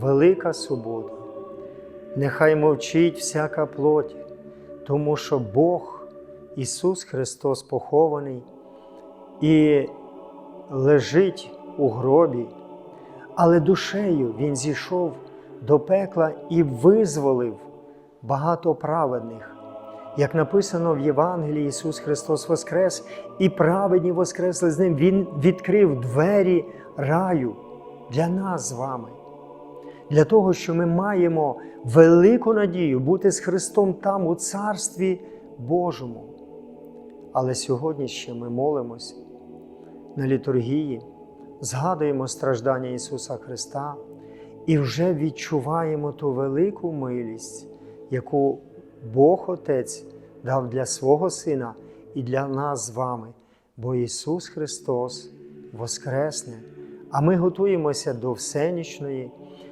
велика субота. Нехай мовчить всяка плоть, тому що Бог, Ісус Христос похований і лежить у гробі, але душею Він зійшов до пекла і визволив багато праведних. Як написано в Євангелії, Ісус Христос Воскрес, і праведні воскресли з Ним. Він відкрив двері раю для нас з вами, для того, що ми маємо велику надію бути з Христом там, у Царстві Божому. Але сьогодні ще ми молимось на літургії, згадуємо страждання Ісуса Христа і вже відчуваємо ту велику милість, яку Бог Отець дав для свого Сина і для нас з вами, бо Ісус Христос Воскресне, а ми готуємося до всенічної,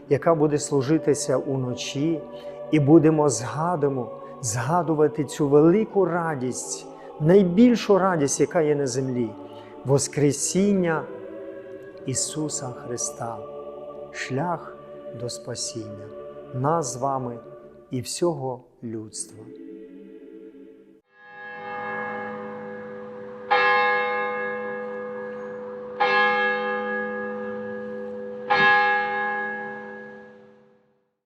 яка буде служитися уночі, і будемо згадимо, згадувати цю велику радість, найбільшу радість, яка є на землі, Воскресіння Ісуса Христа, шлях до спасіння, нас з вами і всього людства.